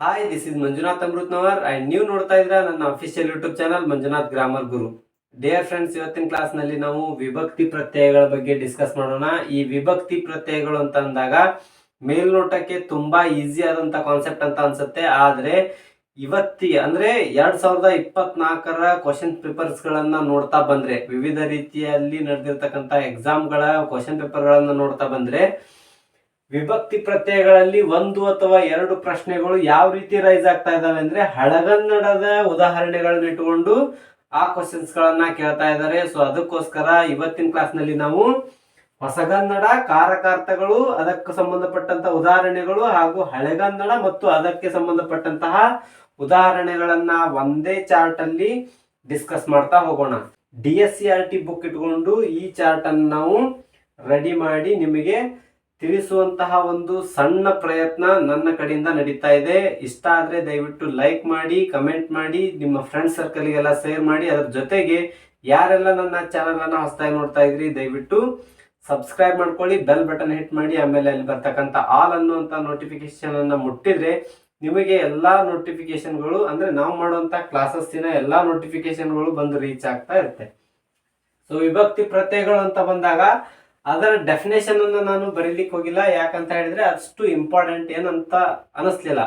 Hi this is Manjunath Amritnavar and ನೀವು ನೋಡ್ತಾ ಇದ್ರ ನನ್ನ official YouTube channel Manjunath grammar Guru dear friends ಇವತ್ತಿನ ಕ್ಲಾಸ್ನಲ್ಲಿ ನಾವು ವಿಭಕ್ತಿ ಪ್ರತ್ಯಯಗಳ ಬಗ್ಗೆ ಡಿಸ್ಕಸ್ ಮಾಡೋಣ. ಈ ವಿಭಕ್ತಿ ಪ್ರತ್ಯಯಗಳು ಅಂತ ಅಂದಾಗ ಮೇಲ್ನೋಟಕ್ಕೆ ತುಂಬಾ ಈಸಿ ಆದಂತ ಕಾನ್ಸೆಪ್ಟ್ ಅಂತ ಅನ್ಸುತ್ತೆ. ಆದ್ರೆ ಇವತ್ತಿಗೆ ಅಂದ್ರೆ ಎರಡ್ ಸಾವಿರದ ಇಪ್ಪತ್ನಾಲ್ಕರ ಕ್ವಶನ್ ಪೇಪರ್ಸ್ ಗಳನ್ನ ನೋಡ್ತಾ ಬಂದ್ರೆ, ವಿವಿಧ ರೀತಿಯಲ್ಲಿ ನಡೆದಿರ್ತಕ್ಕಂಥ ಎಕ್ಸಾಮ್ಗಳ ಕ್ವಶನ್ ಪೇಪರ್ ಗಳನ್ನ ನೋಡ್ತಾ ಬಂದ್ರೆ ವಿಭಕ್ತಿ ಪ್ರತ್ಯಯಗಳಲ್ಲಿ ಒಂದು ಅಥವಾ ಎರಡು ಪ್ರಶ್ನೆಗಳು ಯಾವ ರೀತಿ ರೈಸ್ ಆಗ್ತಾ ಇದಾವೆ ಅಂದ್ರೆ ಹಳಗನ್ನಡದ ಉದಾಹರಣೆಗಳನ್ನ ಇಟ್ಟುಕೊಂಡು ಆ ಕ್ವಶನ್ಸ್ ಗಳನ್ನ ಕೇಳ್ತಾ ಇದ್ದಾರೆ. ಸೊ ಅದಕ್ಕೋಸ್ಕರ ಇವತ್ತಿನ ಕ್ಲಾಸ್ನಲ್ಲಿ ನಾವು ಹೊಸಗನ್ನಡ, ಕಾರಕಾರ್ಥಗಳು, ಅದಕ್ಕೆ ಸಂಬಂಧಪಟ್ಟಂತ ಉದಾಹರಣೆಗಳು ಹಾಗೂ ಹಳೆಗನ್ನಡ ಮತ್ತು ಅದಕ್ಕೆ ಸಂಬಂಧಪಟ್ಟಂತಹ ಉದಾಹರಣೆಗಳನ್ನ ಒಂದೇ ಚಾರ್ಟ್ ಅಲ್ಲಿ ಡಿಸ್ಕಸ್ ಮಾಡ್ತಾ ಹೋಗೋಣ. D S C R T book ಇಟ್ಕೊಂಡು ಈ ಚಾರ್ಟ್ ಅನ್ನು ನಾವು ರೆಡಿ ಮಾಡಿ ನಿಮಗೆ ತಿಳಿಸುವಂತಹ ಒಂದು ಸಣ್ಣ ಪ್ರಯತ್ನ ನನ್ನ ಕಡೆಯಿಂದ ನಡೀತಾ ಇದೆ. ಇಷ್ಟ ಆದರೆ ದಯವಿಟ್ಟು ಲೈಕ್ ಮಾಡಿ ಕಮೆಂಟ್ ಮಾಡಿ, ನಿಮ್ಮ ಫ್ರೆಂಡ್ ಸರ್ಕಲ್ಗೆಲ್ಲ ಶೇರ್ ಮಾಡಿ. ಅದರ ಜೊತೆಗೆ ಯಾರೆಲ್ಲ ನನ್ನ ಚಾನಲನ್ನು ಹೊಸದಾಗಿ ನೋಡ್ತಾ ಇದ್ರಿ, ದಯವಿಟ್ಟು ಸಬ್ಸ್ಕ್ರೈಬ್ ಮಾಡ್ಕೊಳ್ಳಿ ಬೆಲ್ ಬಟನ್ ಹಿಟ್ ಮಾಡಿ, ಆಮೇಲೆ ಅಲ್ಲಿ ಬರ್ತಕ್ಕಂಥ ಆಲ್ ಅನ್ನುವಂಥ ನೋಟಿಫಿಕೇಶನ್ ಅನ್ನ ಮುಟ್ಟಿದ್ರೆ ನಿಮಗೆ ಎಲ್ಲ ನೋಟಿಫಿಕೇಶನ್ಗಳು ಅಂದ್ರೆ ನಾವು ಮಾಡುವಂತ ಕ್ಲಾಸಸ್ಸಿನ ಎಲ್ಲ ನೋಟಿಫಿಕೇಶನ್ಗಳು ಬಂದು ರೀಚ್ ಆಗ್ತಾ ಇರುತ್ತೆ. ಸೊ ವಿಭಕ್ತಿ ಪ್ರತ್ಯಯಗಳು ಅಂತ ಬಂದಾಗ ಅದರ ಡೆಫಿನೇಷನ್ ಅನ್ನು ನಾನು ಬರೀಲಿಕ್ಕೆ ಹೋಗಿಲ್ಲ. ಯಾಕಂತ ಹೇಳಿದ್ರೆ ಅಷ್ಟು ಇಂಪಾರ್ಟೆಂಟ್ ಏನಂತ ಅನಿಸ್ಲಿಲ್ಲ.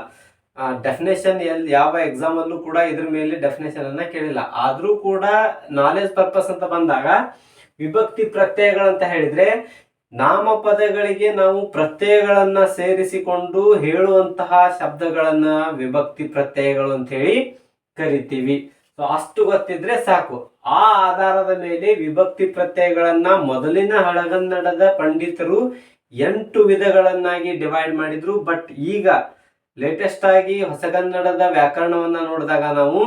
ಡೆಫಿನೇಷನ್ ಎಲ್ಲಿ ಯಾವ ಎಕ್ಸಾಮ್ ಅಲ್ಲೂ ಕೂಡ ಇದ್ರ ಮೇಲೆ ಡೆಫಿನೇಷನ್ ಅನ್ನ ಕೇಳಿಲ್ಲ. ಆದ್ರೂ ಕೂಡ ನಾಲೆಜ್ ಪರ್ಪಸ್ ಅಂತ ಬಂದಾಗ ವಿಭಕ್ತಿ ಪ್ರತ್ಯಯಗಳಂತ ಹೇಳಿದ್ರೆ ನಾಮಪದಗಳಿಗೆ ನಾವು ಪ್ರತ್ಯಯಗಳನ್ನ ಸೇರಿಸಿಕೊಂಡು ಹೇಳುವಂತಹ ಶಬ್ದಗಳನ್ನ ವಿಭಕ್ತಿ ಪ್ರತ್ಯಯಗಳು ಅಂತ ಹೇಳಿ ಕರಿತೀವಿ. ಸೊ ಅಷ್ಟು ಗೊತ್ತಿದ್ರೆ ಸಾಕು. ಆ ಆಧಾರದ ಮೇಲೆ ವಿಭಕ್ತಿ ಪ್ರತ್ಯಯಗಳನ್ನ ಮೊದಲಿನ ಹಳಗನ್ನಡದ ಪಂಡಿತರು ಎಂಟು ವಿಧಗಳನ್ನಾಗಿ ಡಿವೈಡ್ ಮಾಡಿದ್ರು. ಬಟ್ ಈಗ ಲೇಟೆಸ್ಟ್ ಆಗಿ ಹೊಸಗನ್ನಡದ ವ್ಯಾಕರಣವನ್ನ ನೋಡಿದಾಗ ನಾವು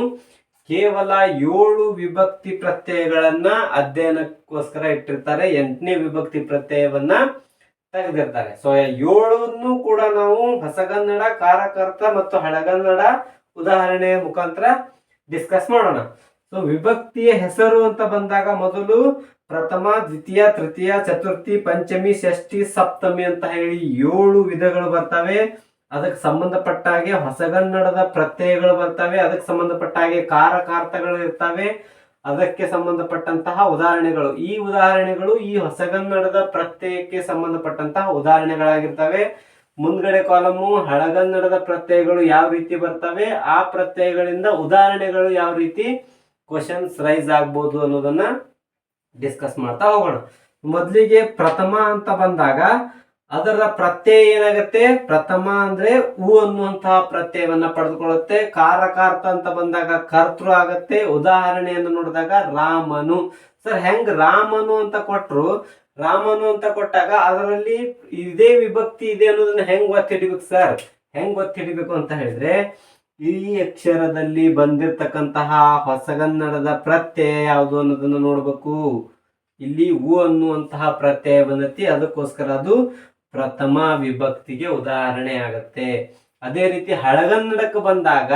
ಕೇವಲ ಏಳು ವಿಭಕ್ತಿ ಪ್ರತ್ಯಯಗಳನ್ನ ಅಧ್ಯಯನಕ್ಕೋಸ್ಕರ ಇಟ್ಟಿರ್ತಾರೆ. ಎಂಟನೇ ವಿಭಕ್ತಿ ಪ್ರತ್ಯಯವನ್ನ ತೆಗೆದಿರ್ತಾರೆ. ಸೊ ಏಳನ್ನು ಕೂಡ ನಾವು ಹೊಸಗನ್ನಡ, ಕಾರಕರ್ತ ಮತ್ತು ಹಳಗನ್ನಡ ಉದಾಹರಣೆಯ ಮುಖಾಂತರ ಡಿಸ್ಕಸ್ ಮಾಡೋಣ. ಸೊ ವಿಭಕ್ತಿಯ ಹೆಸರು ಅಂತ ಬಂದಾಗ ಮೊದಲು ಪ್ರಥಮ, ದ್ವಿತೀಯ, ತೃತೀಯ, ಚತುರ್ಥಿ, ಪಂಚಮಿ, ಷಷ್ಠಿ, ಸಪ್ತಮಿ ಅಂತ ಹೇಳಿ ಏಳು ವಿಧಗಳು ಬರ್ತವೆ. ಅದಕ್ಕೆ ಸಂಬಂಧಪಟ್ಟ ಹಾಗೆ ಹೊಸಗನ್ನಡದ ಪ್ರತ್ಯಯಗಳು ಬರ್ತವೆ. ಅದಕ್ಕೆ ಸಂಬಂಧಪಟ್ಟ ಹಾಗೆ ಕಾರಕಾರ್ಥಗಳು ಇರ್ತವೆ. ಅದಕ್ಕೆ ಸಂಬಂಧಪಟ್ಟಂತಹ ಉದಾಹರಣೆಗಳು. ಈ ಉದಾಹರಣೆಗಳು ಈ ಹೊಸಗನ್ನಡದ ಪ್ರತ್ಯಯಕ್ಕೆ ಸಂಬಂಧಪಟ್ಟಂತಹ ಉದಾಹರಣೆಗಳಾಗಿರ್ತವೆ. ಮುಂದ್ಗಡೆ ಕಾಲಮು, ಹಳಗನ್ನಡದ ಪ್ರತ್ಯಯಗಳು ಯಾವ ರೀತಿ ಬರ್ತವೆ, ಆ ಪ್ರತ್ಯಯಗಳಿಂದ ಉದಾಹರಣೆಗಳು ಯಾವ ರೀತಿ ಕ್ವಶನ್ಸ್ ರೈಸ್ ಆಗ್ಬೋದು ಅನ್ನೋದನ್ನ ಡಿಸ್ಕಸ್ ಮಾಡ್ತಾ ಹೋಗೋಣ. ಮೊದಲಿಗೆ ಪ್ರಥಮ ಅಂತ ಬಂದಾಗ ಅದರ ಪ್ರತ್ಯಯ ಏನಾಗುತ್ತೆ? ಪ್ರಥಮ ಅಂದ್ರೆ ಹೂ ಅನ್ನುವಂತಹ ಪ್ರತ್ಯಯವನ್ನ ಪಡೆದುಕೊಳ್ಳುತ್ತೆ. ಕಾರಕಾರ್ಥ ಅಂತ ಬಂದಾಗ ಕರ್ತೃ ಆಗತ್ತೆ. ಉದಾಹರಣೆಯನ್ನು ನೋಡಿದಾಗ ರಾಮನು. ಸರ್, ಹೆಂಗ್ ರಾಮನು ಅಂತ ಕೊಟ್ರು ರಾಮನು ಅಂತ ಕೊಟ್ಟಾಗ ಅದರಲ್ಲಿ ಇದೇ ವಿಭಕ್ತಿ ಇದೆ ಅನ್ನೋದನ್ನ ಹೆಂಗ್ ಒತ್ತಿ ಹಿಡಿಬೇಕು ಸರ್? ಹೆಂಗ್ ಒತ್ತಿ ಹಿಡಿಬೇಕು ಅಂತ ಹೇಳಿದ್ರೆ, ಈ ಅಕ್ಷರದಲ್ಲಿ ಬಂದಿರತಕ್ಕಂತಹ ಹೊಸಗನ್ನಡದ ಪ್ರತ್ಯಯ ಯಾವುದು ಅನ್ನೋದನ್ನ ನೋಡ್ಬೇಕು. ಇಲ್ಲಿ ಉ ಅನ್ನುವಂತಹ ಪ್ರತ್ಯಯ ಬಂದತಿ, ಅದಕ್ಕೋಸ್ಕರ ಅದು ಪ್ರಥಮ ವಿಭಕ್ತಿಗೆ ಉದಾಹರಣೆ ಆಗತ್ತೆ. ಅದೇ ರೀತಿ ಹಳಗನ್ನಡಕ್ಕೆ ಬಂದಾಗ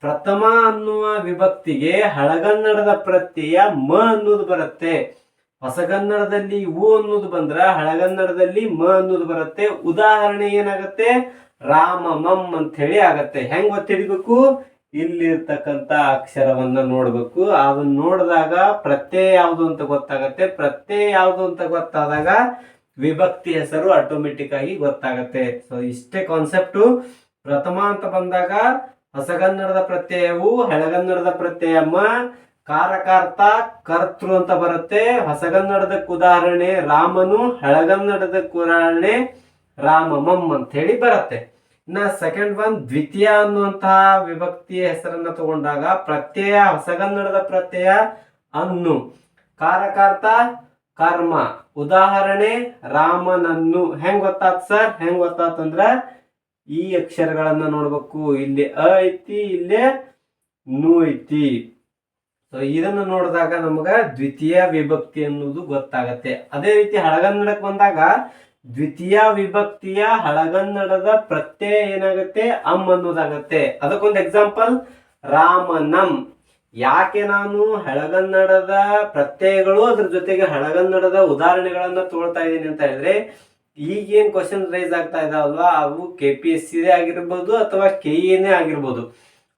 ಪ್ರಥಮ ಅನ್ನುವ ವಿಭಕ್ತಿಗೆ ಹಳಗನ್ನಡದ ಪ್ರತ್ಯಯ ಮ ಅನ್ನೋದು ಬರುತ್ತೆ. ಹೊಸಗನ್ನಡದಲ್ಲಿ ಉ ಅನ್ನೋದು ಬಂದ್ರ ಹಳಗನ್ನಡದಲ್ಲಿ ಮ ಅನ್ನೋದು ಬರುತ್ತೆ. ಉದಾಹರಣೆ ಏನಾಗತ್ತೆ? ರಾಮಮಂ ಅಂತ ಹೇಳಿ ಆಗತ್ತೆ. ಹೆಂಗ್ ಗೊತ್ತಿಡಿಬೇಕು? ಇಲ್ಲಿರ್ತಕ್ಕಂತ ಅಕ್ಷರವನ್ನ ನೋಡ್ಬೇಕು. ಅದನ್ನ ನೋಡಿದಾಗ ಪ್ರತ್ಯಯ ಯಾವುದು ಅಂತ ಗೊತ್ತಾಗತ್ತೆ. ಪ್ರತ್ಯಯ ಯಾವುದು ಅಂತ ಗೊತ್ತಾದಾಗ ವಿಭಕ್ತಿ ಹೆಸರು ಆಟೋಮೆಟಿಕ್ ಆಗಿ ಗೊತ್ತಾಗತ್ತೆ. ಸೊ ಇಷ್ಟೇ ಕಾನ್ಸೆಪ್ಟು ಪ್ರಥಮ ಅಂತ ಬಂದಾಗ ಹೊಸಗನ್ನಡದ ಪ್ರತ್ಯಯವು ಹಳಗನ್ನಡದ ಪ್ರತ್ಯಯ ಮ ಕಾರಕಾರ್ಥ ಕರ್ತೃ ಅಂತ ಬರುತ್ತೆ. ಹೊಸಗನ್ನಡದಕ್ಕೆ ಉದಾಹರಣೆ, ರಾಮನು ಹಳಗನ್ನಡದಕ್ಕೆ ಉದಾಹರಣೆ ರಾಮಮಂ ಅಂತ ಹೇಳಿ ಬರುತ್ತೆ. ಇನ್ನ ಸೆಕೆಂಡ್ ಒನ್ ದ್ವಿತೀಯ ಅನ್ನುವಂತಹ ವಿಭಕ್ತಿಯ ಹೆಸರನ್ನ ತಗೊಂಡಾಗ ಪ್ರತ್ಯಯ, ಹೊಸಗನ್ನಡದ ಪ್ರತ್ಯಯ ಅನ್ನು. ಕಾರಕಾರ್ಥ ಕರ್ಮ. ಉದಾಹರಣೆ, ರಾಮನನ್ನು. ಹೆಂಗ್ ಗೊತ್ತಾತ್ ಸರ್? ಹೆಂಗ್ ಗೊತ್ತಾತಂದ್ರ ಈ ಅಕ್ಷರಗಳನ್ನ ನೋಡ್ಬೇಕು. ಇಲ್ಲಿ ಅ ಐತಿ, ಇಲ್ಲೇ ನು ಐತಿ. ಸೊ ಇದನ್ನು ನೋಡಿದಾಗ ನಮಗ ದ್ವಿತೀಯ ವಿಭಕ್ತಿ ಅನ್ನೋದು ಗೊತ್ತಾಗತ್ತೆ. ಅದೇ ರೀತಿ ಹಳಗನ್ನಡಕ್ಕೆ ಬಂದಾಗ ದ್ವಿತೀಯ ವಿಭಕ್ತಿಯ ಹಳಗನ್ನಡದ ಪ್ರತ್ಯಯ ಏನಾಗುತ್ತೆ? ಅಮ್ ಅನ್ನೋದಾಗತ್ತೆ ಅದಕ್ಕೊಂದು ಎಕ್ಸಾಂಪಲ್ ರಾಮನಂ ಯಾಕೆ ನಾನು ಹಳಗನ್ನಡದ ಪ್ರತ್ಯಯಗಳು ಅದ್ರ ಜೊತೆಗೆ ಹಳಗನ್ನಡದ ಉದಾಹರಣೆಗಳನ್ನ ತೋಳ್ತಾ ಇದ್ದೀನಿ ಅಂತ ಹೇಳಿದ್ರೆ, ಈಗೇನು ಕ್ವಶನ್ ರೈಸ್ ಆಗ್ತಾ ಇದಾವಲ್ವಾ? ಅವು ಕೆ ಪಿ ಎಸ್ ಸಿ ಆಗಿರ್ಬೋದು ಅಥವಾ ಕೆ ಎನೇ ಆಗಿರ್ಬೋದು.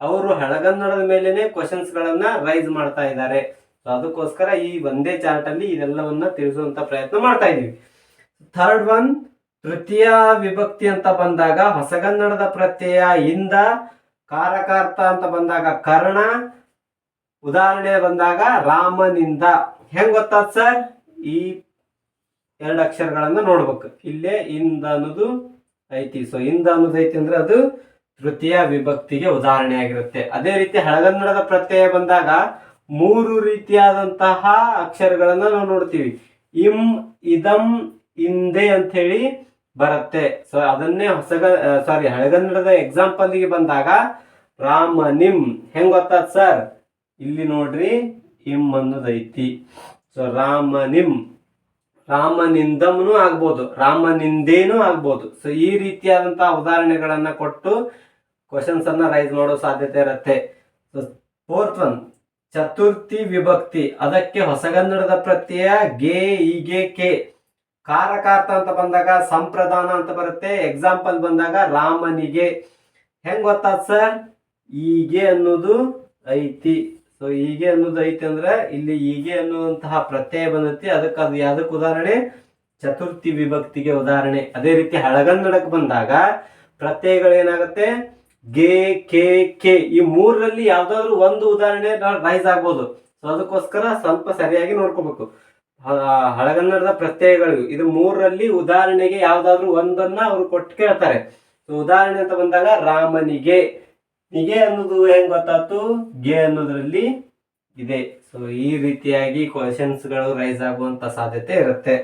ಅವರು ಹಳಗನ್ನಡದ ಮೇಲೆನೆ ಕ್ವಶನ್ಸ್ ಗಳನ್ನ ರೈಸ್ ಮಾಡ್ತಾ ಇದ್ದಾರೆ. ಸೊ ಅದಕ್ಕೋಸ್ಕರ ಈ ಒಂದೇ ಚಾರ್ಟ್ ಅಲ್ಲಿ ಇದೆಲ್ಲವನ್ನ ತಿಳಿಸುವಂತ ಪ್ರಯತ್ನ ಮಾಡ್ತಾ ಇದೀವಿ ಥರ್ಡ್ ಒನ್ ತೃತೀಯ ವಿಭಕ್ತಿ ಅಂತ ಬಂದಾಗ ಹೊಸಗನ್ನಡದ ಪ್ರತ್ಯಯ ಇಂದ ಕಾರಕಾರ್ಥ ಅಂತ ಬಂದಾಗ ಕರ್ಣ, ಉದಾಹರಣೆ ಬಂದಾಗ ರಾಮನಿಂದ. ಹೆಂಗ್ ಗೊತ್ತಾದ್ ಸರ್ ಈ ಎರಡು ಅಕ್ಷರಗಳನ್ನ ನೋಡ್ಬೇಕು. ಇಲ್ಲೇ ಇಂದ ಅನ್ನೋದು ಐತಿ. ಸೊ ಇಂದ ಅನ್ನೋದು ಐತಿ ಅಂದ್ರೆ ಅದು ತೃತೀಯ ವಿಭಕ್ತಿಗೆ ಉದಾಹರಣೆಯಾಗಿರುತ್ತೆ. ಅದೇ ರೀತಿ ಹಳಗನ್ನಡದ ಪ್ರತ್ಯಯ ಬಂದಾಗ ಮೂರು ರೀತಿಯಾದಂತಹ ಅಕ್ಷರಗಳನ್ನ ನಾವು ನೋಡ್ತೀವಿ. ಇಂ, ಇದಂ, ಇಂದೆ ಅಂತ ಹೇಳಿ ಬರುತ್ತೆ. ಸೊ ಅದನ್ನೇ ಹೊಸಗ ಸಾರಿ ಹಳಗನ್ನಡದ ಎಕ್ಸಾಂಪಲ್ಗೆ ಬಂದಾಗ ರಾಮ ನಿಮ್ ಹೆಂಗ್ ಗೊತ್ತಾದ್ ಸರ್? ಇಲ್ಲಿ ನೋಡ್ರಿ, ಇಂ ಅನ್ನೋದೈತಿ. ಸೊ ರಾಮ ನಿಮ್ ರಾಮನಿಂದಮ್ನು ಆಗ್ಬೋದು, ರಾಮನಿಂದೇನೂ ಆಗ್ಬೋದು. ಸೊ ಈ ರೀತಿಯಾದಂತಹ ಉದಾಹರಣೆಗಳನ್ನ ಕೊಟ್ಟು ಕ್ವಶನ್ಸ್ ಅನ್ನ ರೈಸ್ ಮಾಡೋ ಸಾಧ್ಯತೆ ಇರುತ್ತೆ. ಫೋರ್ತ್ ಒನ್ ಚತುರ್ಥಿ ವಿಭಕ್ತಿ. ಅದಕ್ಕೆ ಹೊಸಗನ್ನಡದ ಪ್ರತ್ಯಯ ಗೆ ಈಗೆ ಕೆ. ಕಾರಕಾರ್ಥ ಅಂತ ಬಂದಾಗ ಸಂಪ್ರದಾನ ಅಂತ ಬರುತ್ತೆ. ಎಕ್ಸಾಂಪಲ್ ಬಂದಾಗ ರಾಮನಿಗೆ. ಹೆಂಗ್ ಗೊತ್ತಾದ ಸರ್? ಈಗೆ ಅನ್ನೋದು ಐತಿ. ಸೊ ಹೀಗೆ ಅನ್ನೋದು ಐತಿ ಅಂದ್ರೆ ಇಲ್ಲಿ ಹೀಗೆ ಅನ್ನುವಂತಹ ಪ್ರತ್ಯಯ ಬಂದೈತಿ. ಅದಕ್ಕೆ ಅದು ಯಾವ್ದಕ್ಕೆ ಉದಾಹರಣೆ? ಚತುರ್ಥಿ ವಿಭಕ್ತಿಗೆ ಉದಾಹರಣೆ. ಅದೇ ರೀತಿ ಹಳಗನ್ನಡಕ್ಕೆ ಬಂದಾಗ ಪ್ರತ್ಯಯಗಳೇನಾಗುತ್ತೆ? ಗೆ, ಕೆ ಕೆ. ಈ ಮೂರರಲ್ಲಿ ಯಾವ್ದಾದ್ರು ಒಂದು ಉದಾಹರಣೆ ರೈಸ್ ಆಗ್ಬೋದು. ಸೊ ಅದಕ್ಕೋಸ್ಕರ ಸ್ವಲ್ಪ ಸರಿಯಾಗಿ ನೋಡ್ಕೋಬೇಕು. ಹಳಗನ್ನಡದ ಪ್ರತ್ಯಯಗಳು ಇದು ಮೂರರಲ್ಲಿ ಉದಾಹರಣೆಗೆ ಯಾವ್ದಾದ್ರು ಒಂದನ್ನ ಅವರು ಕೊಟ್ಟು ಕೇಳ್ತಾರೆ. ಸೊ ಉದಾಹರಣೆ ಅಂತ ಬಂದಾಗ ರಾಮನಿಗೆ. ನಿಗೆ ಅನ್ನೋದು ಹೆಂಗ್ ಗೊತ್ತಾಯ್ತು? ಗೆ ಅನ್ನೋದ್ರಲ್ಲಿ ಇದೆ. ಸೊ ಈ ರೀತಿಯಾಗಿ ಕ್ವಶನ್ಸ್ಗಳು ರೈಸ್ ಆಗುವಂತ ಸಾಧ್ಯತೆ ಇರುತ್ತೆ.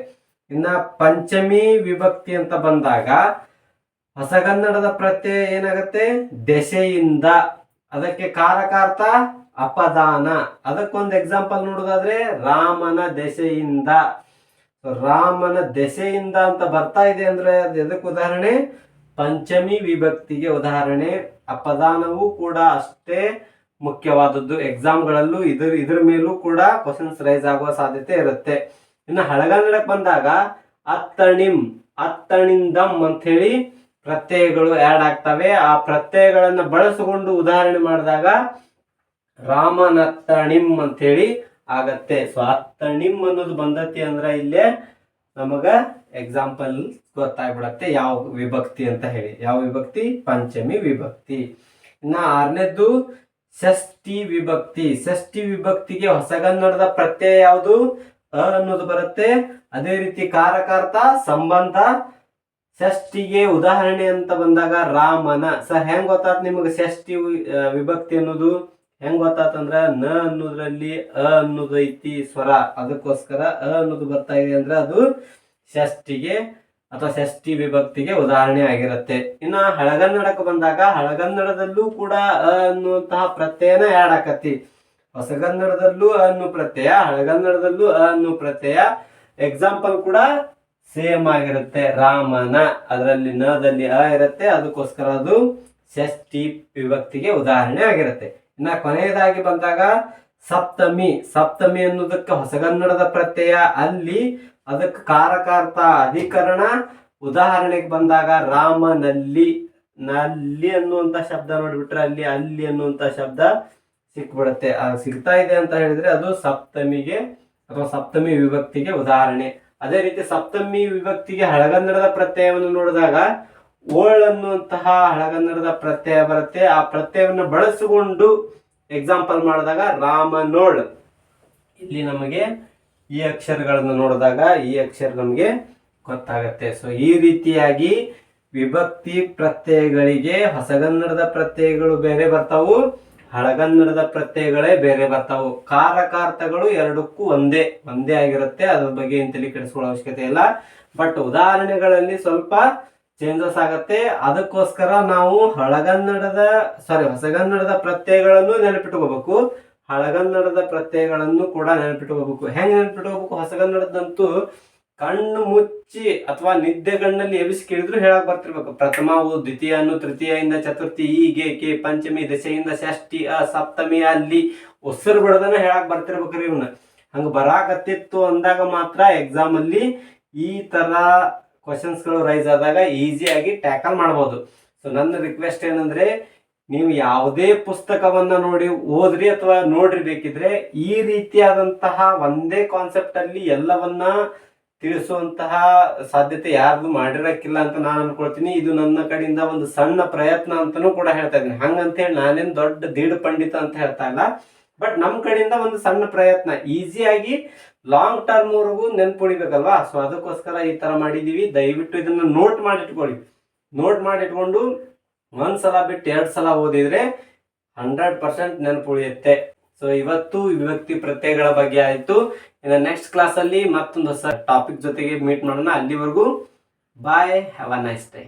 ಇನ್ನ ಪಂಚಮಿ ವಿಭಕ್ತಿ ಅಂತ ಬಂದಾಗ ಹೊಸಗನ್ನಡದ ಪ್ರತ್ಯಯ ಏನಾಗುತ್ತೆ? ದೆಸೆಯಿಂದ. ಅದಕ್ಕೆ ಕಾರಕಾರ್ಥ ಅಪದಾನ. ಅದಕ್ಕೊಂದು ಎಕ್ಸಾಂಪಲ್ ನೋಡೋದಾದ್ರೆ ರಾಮನ ದೆಸೆಯಿಂದ. ರಾಮನ ದೆಸೆಯಿಂದ ಅಂತ ಬರ್ತಾ ಇದೆ ಅಂದ್ರೆ ಅದು ಎದಕ್ಕೆ ಉದಾಹರಣೆ? ಪಂಚಮಿ ವಿಭಕ್ತಿಗೆ ಉದಾಹರಣೆ. ಅಪದಾನವೂ ಕೂಡ ಅಷ್ಟೇ ಮುಖ್ಯವಾದದ್ದು. ಎಕ್ಸಾಮ್ಗಳಲ್ಲೂ ಇದ್ರ ಇದ್ರ ಮೇಲೂ ಕೂಡ ಕ್ವಶನ್ಸ್ ರೈಸ್ ಆಗುವ ಸಾಧ್ಯತೆ ಇರುತ್ತೆ. ಇನ್ನು ಹಳಗನ್ನಡಕ್ಕೆ ಬಂದಾಗ ಅತ್ತಣಿಂ, ಅತ್ತಣಿಂದಂ ಅಂತ ಹೇಳಿ ಪ್ರತ್ಯಯಗಳು ಆ್ಯಡ್ ಆಗ್ತವೆ. ಆ ಪ್ರತ್ಯಯಗಳನ್ನು ಬಳಸಿಕೊಂಡು ಉದಾಹರಣೆ ಮಾಡಿದಾಗ ರಾಮನತ್ತಣಿಮ್ ಅಂತ ಹೇಳಿ ಆಗತ್ತೆ. ಸೊ ಅತ್ತಣಿಮ್ ಅನ್ನೋದು ಬಂದತಿ ಅಂದ್ರೆ ಇಲ್ಲೇ ನಮಗ ಎಕ್ಸಾಂಪಲ್ ಗೊತ್ತಾಗ್ಬಿಡತ್ತೆ. ಯಾವ ವಿಭಕ್ತಿ ಅಂತ ಹೇಳಿ. ಯಾವ ವಿಭಕ್ತಿ? ಪಂಚಮಿ ವಿಭಕ್ತಿ. ಇನ್ನ ಆರನೇದ್ದು ಷಷ್ಠಿ ವಿಭಕ್ತಿ. ಷಷ್ಠಿ ವಿಭಕ್ತಿಗೆ ಹೊಸಗನ್ನಡದ ಪ್ರತ್ಯಯ ಯಾವುದು? ಅ ಅನ್ನೋದು ಬರುತ್ತೆ. ಅದೇ ರೀತಿ ಕಾರಕಾರ್ಥ, ಸಂಬಂಧ ಷಷ್ಠಿಗೆ ಉದಾಹರಣೆ ಅಂತ ಬಂದಾಗ ರಾಮನ. ಸ, ಹೆಂಗ್ ಗೊತ್ತಾತ್ ನಿಮಗೆ ಷಷ್ಠಿ ವಿಭಕ್ತಿ ಅನ್ನೋದು? ಹೆಂಗ್ ಗೊತ್ತಾತಂದ್ರ ನ ಅನ್ನೋದ್ರಲ್ಲಿ ಅ ಅನ್ನೋದು ಐತಿ ಸ್ವರ. ಅದಕ್ಕೋಸ್ಕರ ಅ ಅನ್ನೋದು ಬರ್ತಾ ಇದೆ ಅಂದ್ರೆ ಅದು ಷಷ್ಠಿಗೆ ಅಥವಾ ಷಷ್ಠಿ ವಿಭಕ್ತಿಗೆ ಉದಾಹರಣೆ ಆಗಿರುತ್ತೆ. ಇನ್ನ ಹಳಗನ್ನಡಕ್ಕೆ ಬಂದಾಗ ಹಳಗನ್ನಡದಲ್ಲೂ ಕೂಡ ಅ ಅನ್ನುವಂತಹ ಪ್ರತ್ಯಯನ ಆಡ್ ಆಕತಿ. ಹೊಸಗನ್ನಡದಲ್ಲೂ ಅ ಅನ್ನೋ ಪ್ರತ್ಯಯ ಹಳಗನ್ನಡದಲ್ಲೂ ಅ ಅನ್ನು ಪ್ರತ್ಯಯ ಎಕ್ಸಾಂಪಲ್ ಕೂಡ ಸೇಮ್ ಆಗಿರುತ್ತೆ ರಾಮನ, ಅದರಲ್ಲಿ ನದಲ್ಲಿ ಅ ಇರುತ್ತೆ, ಅದಕ್ಕೋಸ್ಕರ ಅದು ಷಷ್ಠಿ ವಿಭಕ್ತಿಗೆ ಉದಾಹರಣೆ ಆಗಿರುತ್ತೆ. ಇನ್ನ ಕೊನೆಯದಾಗಿ ಬಂದಾಗ ಸಪ್ತಮಿ ಸಪ್ತಮಿ ಅನ್ನೋದಕ್ಕೆ ಹೊಸಗನ್ನಡದ ಪ್ರತ್ಯಯ, ಅಲ್ಲಿ ಅದಕ್ಕೆ ಕಾರಕಾರ್ಥ ಅಧಿಕರಣ. ಉದಾಹರಣೆಗೆ ಬಂದಾಗ ರಾಮನಲ್ಲಿ, ನಲ್ಲಿ ಅನ್ನುವಂತ ಶಬ್ದ ನೋಡಿಬಿಟ್ರೆ ಅಲ್ಲಿ ಅಲ್ಲಿ ಅನ್ನುವಂತ ಶಬ್ದ ಸಿಕ್ಬಿಡುತ್ತೆ. ಸಿಗ್ತಾ ಇದೆ ಅಂತ ಹೇಳಿದ್ರೆ ಅದು ಸಪ್ತಮಿಗೆ ಅಥವಾ ಸಪ್ತಮಿ ವಿಭಕ್ತಿಗೆ ಉದಾಹರಣೆ. ಅದೇ ರೀತಿ ಸಪ್ತಮಿ ವಿಭಕ್ತಿಗೆ ಹಳಗನ್ನಡದ ಪ್ರತ್ಯಯವನ್ನು ನೋಡಿದಾಗ ಓಳ್ ಅನ್ನುವಂತಹ ಹಳಗನ್ನಡದ ಪ್ರತ್ಯಯ ಬರುತ್ತೆ. ಆ ಪ್ರತ್ಯಯವನ್ನು ಬಳಸಿಕೊಂಡು ಎಕ್ಸಾಂಪಲ್ ಮಾಡಿದಾಗ ರಾಮನೋಳ್. ಇಲ್ಲಿ ನಮಗೆ ಈ ಅಕ್ಷರಗಳನ್ನು ನೋಡಿದಾಗ ಈ ಅಕ್ಷರ ನಮಗೆ ಗೊತ್ತಾಗತ್ತೆ. ಸೊ ಈ ರೀತಿಯಾಗಿ ವಿಭಕ್ತಿ ಪ್ರತ್ಯಯಗಳಿಗೆ ಹೊಸಗನ್ನಡದ ಪ್ರತ್ಯಯಗಳು ಬೇರೆ ಬರ್ತಾವು. ಹಳಗನ್ನಡದ ಪ್ರತ್ಯಯಗಳೇ ಬೇರೆ ಬರ್ತಾವು. ಕಾರಕಾರ್ಥಗಳು ಎರಡಕ್ಕೂ ಒಂದೇ ಒಂದೇ ಆಗಿರುತ್ತೆ. ಅದ್ರ ಬಗ್ಗೆ ಏನ್ ತಲೆ ಕೆಡಿಸ್ಕೊಳ್ಳೋ ಅವಶ್ಯಕತೆ ಇಲ್ಲ. ಬಟ್ ಉದಾಹರಣೆಗಳಲ್ಲಿ ಸ್ವಲ್ಪ ಚೇಂಜಸ್ ಆಗತ್ತೆ. ಅದಕ್ಕೋಸ್ಕರ ನಾವು ಹಳಗನ್ನಡದ ಸಾರಿ ಹೊಸಗನ್ನಡದ ಪ್ರತ್ಯಯಗಳನ್ನು ನೆನಪಿಟ್ಕೋಬೇಕು. ಹಳಗನ್ನಡದ ಪ್ರತ್ಯಯಗಳನ್ನು ಕೂಡ ನೆನಪಿಟ್ಕೋಬೇಕು. ಹೆಂಗ್ ನೆನಪಿಟ್ಕೋಬೇಕು? ಹೊಸಗನ್ನಡದಂತೂ ಕಣ್ಣು ಮುಚ್ಚಿ ಅಥವಾ ನಿದ್ದೆಗಣ್ಣಲ್ಲಿ ಎಬಿಸಿ ಕೇಳಿದ್ರು ಹೇಳಕ್ ಬರ್ತಿರ್ಬೇಕು. ಪ್ರಥಮವು, ದ್ವಿತೀಯನು ತೃತೀಯಿಂದ ಚತುರ್ಥಿ, ಹೀಗೆ ಕೆ, ಪಂಚಮಿ, ದಶೆಯಿಂದ ಷಷ್ಠಿ, ಅ, ಸಪ್ತಮಿ, ಅಲ್ಲಿ ಉಸಿರು ಬಿಡದನ ಹೇಳಕ್ ಬರ್ತಿರ್ಬೇಕ್ರಿ ಇವನ್ನ ಹಂಗ ಬರಾಕತ್ತಿತ್ತು ಅಂದಾಗ ಮಾತ್ರ ಎಕ್ಸಾಮ್ ಅಲ್ಲಿ ಈ ತರ ಕ್ವಶನ್ಸ್ಗಳು ರೈಸ್ ಆದಾಗ ಈಸಿಯಾಗಿ ಟ್ಯಾಕಲ್ ಮಾಡ್ಬೋದು. ಸೊ ನನ್ನ ರಿಕ್ವೆಸ್ಟ್ ಏನಂದ್ರೆ, ನೀವು ಯಾವುದೇ ಪುಸ್ತಕವನ್ನ ನೋಡಿ ಓದ್ರಿ ಅಥವಾ ನೋಡ್ರಿ ಬೇಕಿದ್ರೆ, ಈ ರೀತಿಯಾದಂತಹ ಒಂದೇ ಕಾನ್ಸೆಪ್ಟ್ ಅಲ್ಲಿ ಎಲ್ಲವನ್ನ ತಿಳಿಸುವಂತಹ ಸಾಧ್ಯತೆ ಯಾರ್ದು ಮಾಡಿರಕ್ಕಿಲ್ಲ ಅಂತ ನಾನು ಅನ್ಕೊಳ್ತೀನಿ. ಇದು ನನ್ನ ಕಡೆಯಿಂದ ಒಂದು ಸಣ್ಣ ಪ್ರಯತ್ನ ಅಂತಾನೂ ಕೂಡ ಹೇಳ್ತಾ ಇದ್ದೀನಿ. ಹಂಗಂತ ಹೇಳಿ ನಾನೇನ್ ದೊಡ್ಡ ದೀಡ್ ಪಂಡಿತ ಅಂತ ಹೇಳ್ತಾ ಇಲ್ಲ. ಬಟ್ ನಮ್ ಕಡೆಯಿಂದ ಒಂದು ಸಣ್ಣ ಪ್ರಯತ್ನ. ಈಸಿಯಾಗಿ ಲಾಂಗ್ ಟರ್ಮ್ ವರೆಗೂ ನೆನ್ಪುಳಿಬೇಕಲ್ವಾ ಸೊ ಅದಕ್ಕೋಸ್ಕರ ಈ ತರ ಮಾಡಿದೀವಿ. ದಯವಿಟ್ಟು ಇದನ್ನ ನೋಟ್ ಮಾಡಿಟ್ಕೊಳ್ಳಿ. ನೋಟ್ ಮಾಡಿಟ್ಕೊಂಡು ಒಂದ್ಸಲ ಬಿಟ್ಟು ಎರಡ್ ಸಲ ಓದಿದ್ರೆ ಹಂಡ್ರೆಡ್ ಪರ್ಸೆಂಟ್ ನೆನಪುಳಿಯುತ್ತೆ. ಸೊ ಇವತ್ತು ವಿಭಕ್ತಿ ಪ್ರತ್ಯಯಗಳ ಬಗ್ಗೆ ಆಯ್ತು. ಇನ್ನು ನೆಕ್ಸ್ಟ್ ಕ್ಲಾಸಲ್ಲಿ ಮತ್ತೊಂದು ಹೊಸ ಟಾಪಿಕ್ ಜೊತೆಗೆ ಮೀಟ್ ಮಾಡೋಣ. ಅಲ್ಲಿವರೆಗೂ bye have a nice day